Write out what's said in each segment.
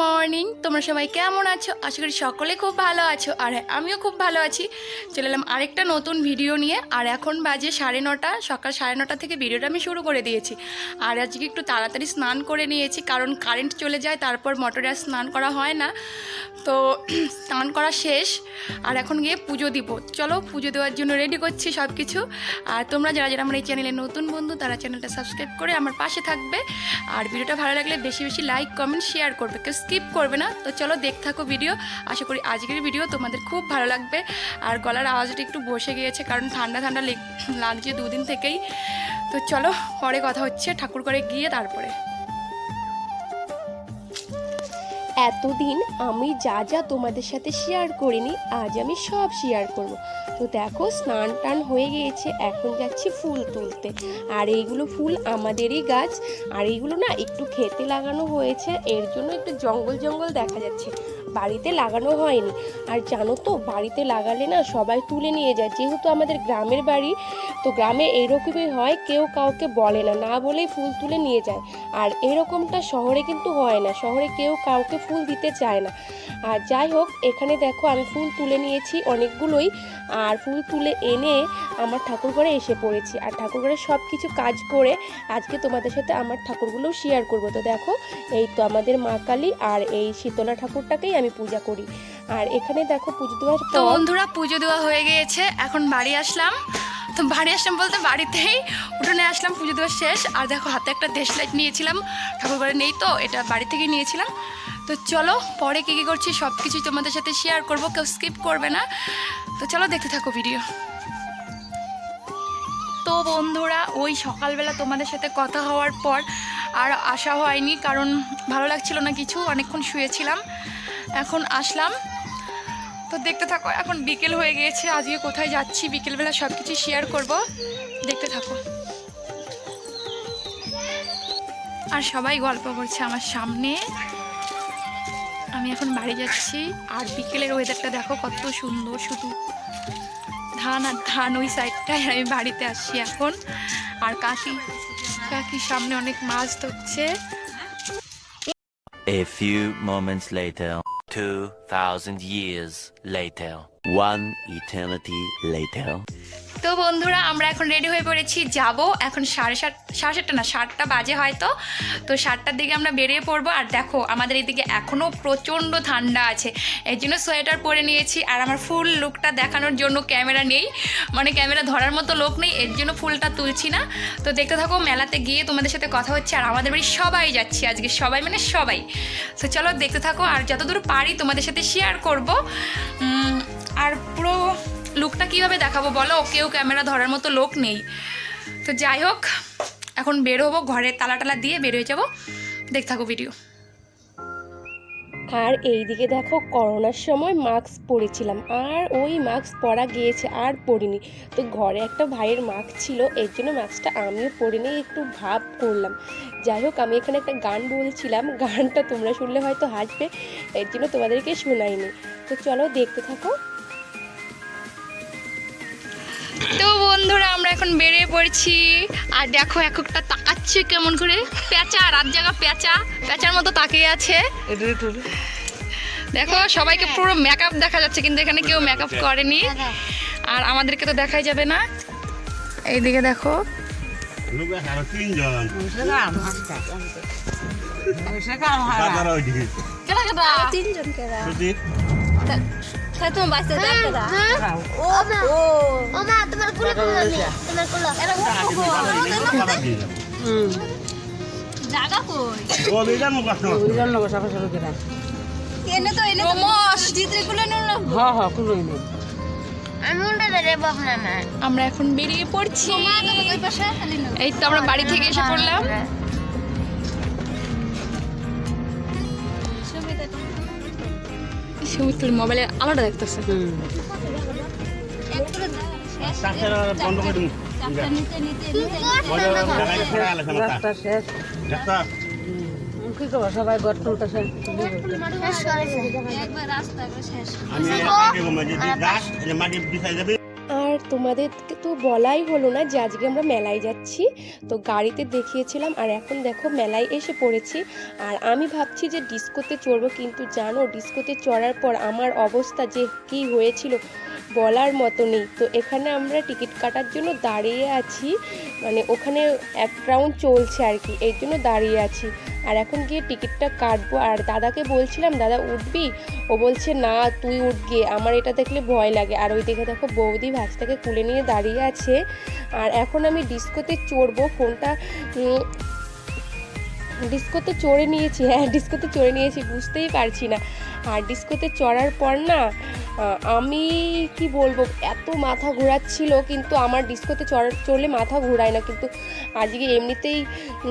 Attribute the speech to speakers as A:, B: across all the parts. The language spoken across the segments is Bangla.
A: মর্নিং। তোমরা সবাই কেমন আছো? আশা করি সকলে খুব ভালো আছো। আর হ্যাঁ, আমিও খুব ভালো আছি। চলে এলাম আরেকটা নতুন ভিডিও নিয়ে। আর এখন বাজে সাড়ে নটা সকাল সাড়ে নটা থেকে ভিডিওটা আমি শুরু করে দিয়েছি। আর আজকে একটু তাড়াতাড়ি স্নান করে নিয়েছি কারণ কারেন্ট চলে যায় তারপর মোটরে আর স্নান করা হয় না। তো স্নান করা শেষ। আর এখন গিয়ে পুজো দিব। চলো পুজো দেওয়ার জন্য রেডি করছি সব কিছু আর তোমরা যারা যারা আমার এই চ্যানেলে নতুন বন্ধু তারা চ্যানেলটা সাবস্ক্রাইব করে আমার পাশে থাকবে। আর ভিডিওটা ভালো লাগলে বেশি বেশি লাইক কমেন্ট শেয়ার করবে, কেউ স্কিপ করবে না। তো চলো দেখ থাকো ভিডিও আশা করি আজকের ভিডিও তোমাদের খুব ভালো লাগবে। আর গলার আওয়াজটা একটু বসে গিয়েছে, কারণ ঠান্ডা ঠান্ডা লেগ- লাগছে দুদিন থেকেই। তো চলো পরে কথা হচ্ছে ঠাকুর করে গিয়ে তারপরে।
B: এতদিন আমি যা যা তোমাদের সাথে শেয়ার করিনি, আজ আমি সব শেয়ার করব। তো দেখো, স্নান টান হয়ে গিয়েছে, এখন যাচ্ছি ফুল তুলতে। আর এইগুলো ফুল আমাদেরই গাছ, আর এইগুলো না একটু খেতে লাগানো হয়েছে, এর জন্য একটু জঙ্গল জঙ্গল দেখা যাচ্ছে। বাড়িতে লাগানো হয়নি। আর জানো তো, বাড়িতে লাগালে না সবাই তুলে নিয়ে যায়। যেহেতু আমাদের গ্রামের বাড়ি, তো গ্রামে এরকমই হয়, কেউ কাউকে বলে না না বলেই ফুল তুলে নিয়ে যায়। আর এরকমটা শহরে কিন্তু হয় না, শহরে কেউ কাউকে ফুল দিতে চায় না। আর যাই হোক, এখানে দেখো আমি ফুল তুলে নিয়েছি অনেকগুলোই। আর ফুল তুলে এনে আমার ঠাকুরঘরে এসে পড়েছি। আর ঠাকুরঘরে সব কিছু কাজ করে আজকে তোমাদের সাথে আমার ঠাকুরগুলোও শেয়ার করব। তো দেখো, এই তো আমাদের মা কালী আর এই শীতলা ঠাকুরটাকেই আমি পূজা করি। আর এখানে দেখো পুজো দেওয়ার
A: তো বন্ধুরা পুজো দেওয়া হয়ে গিয়েছে। এখন বাড়ি আসলাম। তো বাড়ি আসলাম বলতে বাড়িতেই উঠোনে আসলাম পুজো দেওয়া শেষ। আর দেখো হাতে একটা দেশ লাইট নিয়েছিলাম। ঠাকুর ঘরে নেই তো এটা বাড়ি থেকে নিয়েছিলাম। তো চলো পরে কী কী করছি সব কিছুই তোমাদের সাথে শেয়ার করব কেউ স্কিপ করবে না। তো চলো দেখতে থাকো ভিডিও তো বন্ধুরা ওই সকালবেলা তোমাদের সাথে কথা হওয়ার পর আর আসা হয়নি কারণ ভালো লাগছিল না কিছু অনেকক্ষণ শুয়েছিলাম। এখন আসলাম। তো দেখতে থাকো এখন বিকেল হয়ে গিয়েছে আজকে কোথায় যাচ্ছি বিকেলবেলা সব কিছু শেয়ার করব। দেখতে থাকো। আর সবাই গল্প করছে আমার সামনে। আমি এখন বাড়ি যাচ্ছি আর বিকেলের ওয়েদারটা দেখো কত সুন্দর শুধু। ধান আর ধান ওই সাইডটায় আমি বাড়িতে আসছি এখন। আর কাকি কাকির সামনে অনেক মাছ ধরছে।
C: A few moments later, 2,000 years later, one eternity later.
A: তো বন্ধুরা, আমরা এখন রেডি হয়ে পড়েছি, যাব এখন সাড়ে সাত, সাড়ে সাতটা না, সাতটা বাজে হয়তো। তো সাতটার দিকে আমরা বেরিয়ে পড়ব, আর দেখো আমাদের এদিকে এখনও প্রচণ্ড ঠান্ডা আছে। এর জন্য সোয়েটার পরে নিয়েছি, আর আমার ফুল লুকটা দেখানোর জন্য ক্যামেরা নেই। মানে ক্যামেরা ধরার মতো লোক নেই, এর জন্য ফুলটা তুলছি না। তো দেখতে থাকো, মেলাতে গিয়ে তোমাদের সাথে কথা হচ্ছে, আর আমাদের বাড়ি সবাই যাচ্ছি আজকে, সবাই মানে সবাই। তো চলো দেখতে থাকো, আর যতদূর পারি তোমাদের সাথে শেয়ার করব। আর পুরো লুকটা কীভাবে দেখাবো বলো? কেউ ক্যামেরা ধরার মতো লোক নেই। তো যাই হোক, এখন বের হব ঘরের তালা টালা দিয়ে বের হয়ে যাব। দেখ থাকো ভিডিও
B: আর এইদিকে দেখো, করোনার সময় মাস্ক পরেছিলাম। আর ওই মাস্ক পরা গিয়েছে, আর পরিনি। তো ঘরে একটা ভাইয়ের মাস্ক ছিল, এর জন্য মাস্কটা আমিও পরে নিয়ে একটু ভাব করলাম। যাই হোক, আমি এখানে একটা গান বলছিলাম। গানটা তোমরা শুনলে হয়তো হাসবে, এর জন্য তোমাদেরকে শোনাইনি। তো চলো দেখতে থাকো।
A: তো বন্ধুরা আমরা এখন বেরিয়ে পড়ছি। আর দেখো এককটা তাকাচ্ছে কেমন করে। পেঁচা রাত জায়গা পেঁচা পেঁচার মতো তাকিয়ে আছে। দেখো সবাইকে পুরো মেকআপ দেখা যাচ্ছে কিন্তু এখানে কেউ মেকআপ করেনি। আর আমাদেরকে তো দেখাই যাবে না। এইদিকে দেখো।
D: তোমার কুলে কুলে তোমার কুলে।
E: দাদা দিয়ে
D: জায়গা কই?
E: ও বেজান মুখ আসো।
D: এনে তো এনে তো মস জিতে কুলে নিল আমি উল্টা রে বাবনা না
A: আমরা এখন বেরিয়ে পড়ছি।
D: মা ওই পাশে
A: এই তো আমরা বাড়ি থেকে এসে পড়লাম। গেলে মোবাইলে আলাদা দেখতেছে।
F: সবাই গড় তুলতেছে
E: আমি মাটি যাবে।
B: আর তোমাদেরকে তো বলাই হলো না যে আজকে আমরা মেলায় যাচ্ছি। তো গাড়িতে দেখিয়েছিলাম আর এখন দেখো মেলায় এসে পড়েছি। আর আমি ভাবছি যে ডিস্কোতে চড়বো কিন্তু জানো ডিস্কোতে চড়ার পর আমার অবস্থা যে কি হয়েছিল বলার মতো নেই। তো এখানে আমরা টিকিট কাটার জন্য দাঁড়িয়ে আছি। মানে ওখানে এক রাউন্ড চলছে আর কি, এর জন্য দাঁড়িয়ে আছি। আর এখন গিয়ে টিকিটটা কাটবো। আর দাদাকে বলছিলাম, দাদা, উঠবি? ও বলছে, না, তুই উঠ গিয়ে আমার এটা দেখলে ভয় লাগে। আর ওই দেখে দেখো বৌদি ভাজটাকে কুলে নিয়ে দাঁড়িয়ে আছে। আর এখন আমি ডিস্কোতে চড়বো, ফোনটা ডিস্কোতে চড়ে নিয়েছি হ্যাঁ ডিস্কোতে চড়ে নিয়েছি, বুঝতেই পারছি না। আর ডিস্কোতে চড়ার পর না আমি কি বলব, এত মাথা ঘোরাচ্ছিল, কিন্তু আমার ডিস্কোতে চড়- চড়লে মাথা ঘোরায় না। কিন্তু আজকে এমনিতেই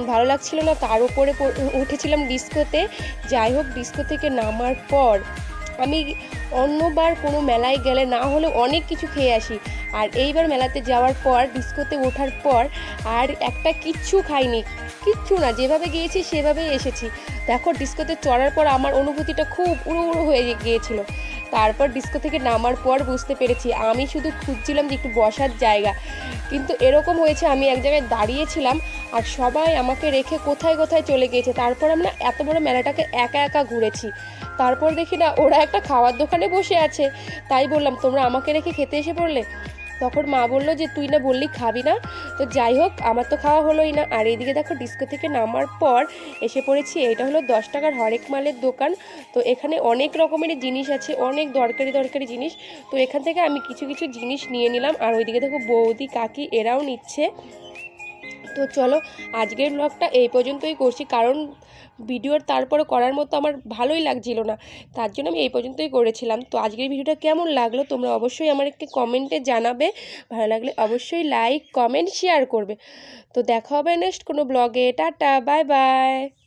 B: ভালো লাগছিল না, তার উপরে উঠেছিলাম ডিস্কোতে। যাই হোক, ডিস্কো থেকে নামার পর আমি অন্যবার কোনো মেলায় গেলে না হলে অনেক কিছু খেয়ে আসি। আর এইবার মেলাতে যাওয়ার পর, ডিস্কোতে ওঠার পর আর একটা কিচ্ছু খাইনি। কিচ্ছু না, যেভাবে গিয়েছি সেভাবেই এসেছি। দেখো, ডিস্কোতে চড়ার পর আমার অনুভূতিটা খুব উড়ো উড়ো হয়ে গিয়েছিল। তারপর ডিস্কো থেকে নামার পর বুঝতে পেরেছি, আমি শুধু খুঁজছিলাম যে একটু বসার জায়গা। কিন্তু এরকম হয়েছে, আমি এক জায়গায় দাঁড়িয়েছিলাম আর সবাই আমাকে রেখে কোথায় কোথায় চলে গিয়েছে। তারপর আমরা এত বড় মেলাটাকে একা একা ঘুরেছি। তারপর দেখি না, ওরা একটা খাওয়ার দোকানে বসে আছে। তাই বললাম, তোমরা আমাকে রেখে খেতে এসে পড়লে? তখন মা বলল যে, তুই না বললি খাবি না। তো যাই হোক, আমার তো খাওয়া হলোই না। আর এইদিকে দেখো, ডিস্কো থেকে নামার পর এসে পড়েছি, এটা হলো দশ টাকার হরেক মালের দোকান। তো এখানে অনেক রকমের জিনিস আছে, অনেক দরকারি দরকারি জিনিস। তো এখান থেকে আমি কিছু কিছু জিনিস নিয়ে নিলাম। আর ওইদিকে দেখো বৌদি, কাকি, এরাও নিচ্ছে। তো চলো, আজকের ব্লগটা এই পর্যন্তই করছি। কারণ ভিডিওর তারপরে করার মতো আমার ভালোই লাগছিল না। তার জন্য আমি এই পর্যন্তই করেছিলাম। তো আজকের ভিডিওটা কেমন লাগল তোমরা অবশ্যই আমার একটি কমেন্টে জানাবে। ভালো লাগলে অবশ্যই লাইক কমেন্ট শেয়ার করবে। তো দেখা হবে নেক্সট কোনো ব্লগে টাটা বাই বাই